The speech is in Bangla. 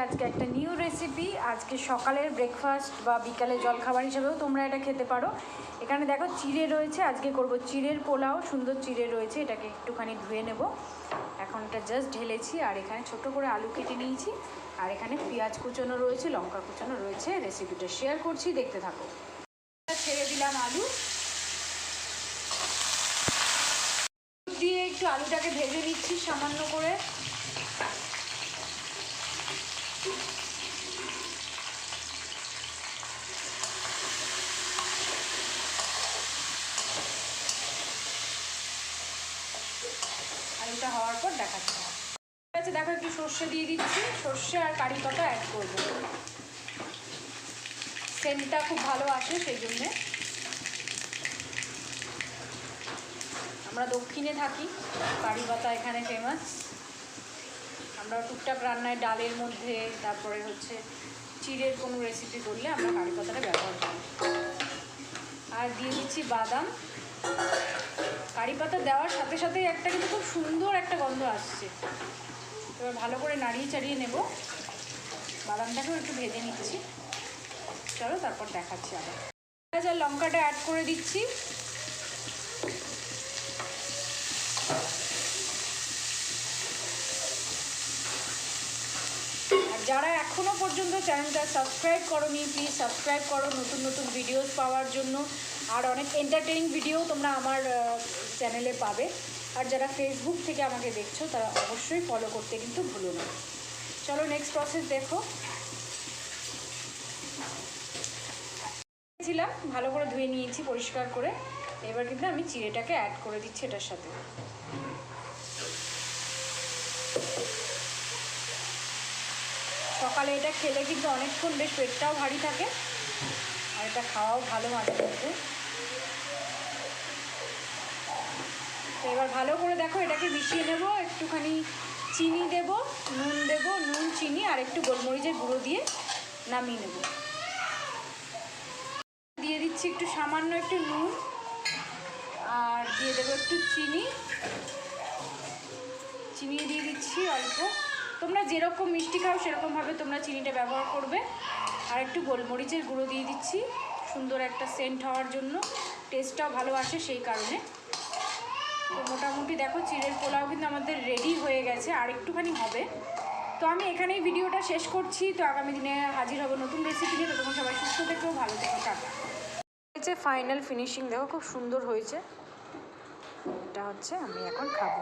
আজকে একটা নিউ রেসিপি আজকে সকালের ব্রেকফাস্ট বা বিকালে জলখাবার হিসেবেও তোমরা এটা খেতে পারো। এখানে দেখো চিড়ে রয়েছে, আজকে করব চিড়ের পোলাও, সুন্দর চিড়ে রয়েছে, এটাকে একটুখানি ধুয়ে নেব। এখন এটা জাস্ট ঢেলেছি, আর এখানে ছোট করে আলু কেটে নিয়েছি, আর এখানে পেঁয়াজ কুচানো রয়েছে, লঙ্কা কুচানো রয়েছে রেসিপিটা শেয়ার করছি, দেখতে থাকো। ছেড়ে দিলাম আলু। দিয়ে একটু আলুটাকে ভেজে নিচ্ছি সামান্য করে। আলুটা হওয়ার পর দেখাচ্ছি। ঠিক আছে, দেখো একটু সর্ষে দিয়ে দিচ্ছি। সর্ষে আর কারি পাতা অ্যাড করব। সেন্টটা খুব ভালো আসে সেই জন্যে। আমরা দক্ষিণে থাকি, কারি পাতা এখানে ফেমাস আমরা টুকটাক রান্নায় ডালের মধ্যে, তারপরে হচ্ছে চিড়ের কোনো রেসিপি করলে আমরা কারি পাতাটা ব্যবহার করি। আর দিয়ে দিচ্ছি বাদাম। কারি পাতা দেওয়ার সাথে সাথে একটা কিন্তু খুব সুন্দর একটা গন্ধ আসছে। এবার ভালো করে নাড়িয়ে চাড়িয়ে নেব। বাদামটাকেও একটু ভেজে নিচ্ছি। চলো তারপর দেখাচ্ছি আবার। পেঁয়াজ আর লঙ্কাটা অ্যাড করে দিচ্ছি। যারা এখনও পর্যন্ত চ্যানেলটা সাবস্ক্রাইব করোনি প্লিজ সাবস্ক্রাইব করো। নতুন নতুন ভিডিওস পাওয়ার জন্য। আর অনেক এন্টারটেনিং ভিডিও তোমরা আমার চ্যানেলে পাবে। আর যারা ফেসবুক থেকে আমাকে দেখছ, তারা অবশ্যই ফলো করতে কিন্তু ভুলো না। চলো নেক্সট প্রসেস দেখো। ছিলাম, ভালো করে ধুয়ে নিয়েছি, পরিষ্কার করে। এবার কিন্তু আমি চিড়েটাকে অ্যাড করে দিচ্ছি এটার সাথে। সকালে এটা খেলে কিন্তু অনেকক্ষণ বেশ পেটটাও ভারী থাকে। আর এটা খাওয়াও ভালো মাঝে মধ্যে। তো এবার ভালো করে দেখো, এটাকে মিশিয়ে নেব, একটুখানি চিনি দেব, নুন দেব, নুন, চিনি, আর একটু গোলমরিচের গুঁড়ো দিয়ে নামিয়ে নেব। দিয়ে দিচ্ছি একটু সামান্য একটু নুন, আর দিয়ে দেবো একটু চিনি। চিনি দিয়ে দিচ্ছি অল্প। তোমরা যেরকম মিষ্টি খাও, সেরকমভাবে তোমরা চিনিটা ব্যবহার করবে। আর একটু গোলমরিচের গুঁড়ো দিয়ে দিচ্ছি। সুন্দর একটা সেন্ট হওয়ার জন্য। টেস্টটাও ভালো আসে সেই কারণে। তো মোটামুটি দেখো, চিড়ের পোলাও কিন্তু আমাদের রেডি হয়ে গেছে, আর একটুখানি হবে। তো আমি এখানেই ভিডিওটা শেষ করছি। তো আগামী দিনে হাজির হব নতুন রেসিপি নিয়ে। তো তখন সবাই সুস্থ থেকেও ভালো থেকো, টাটা। হয়েছে ফাইনাল ফিনিশিং দেখো, খুব সুন্দর হয়েছে। এটা হচ্ছে আমি এখন খাব।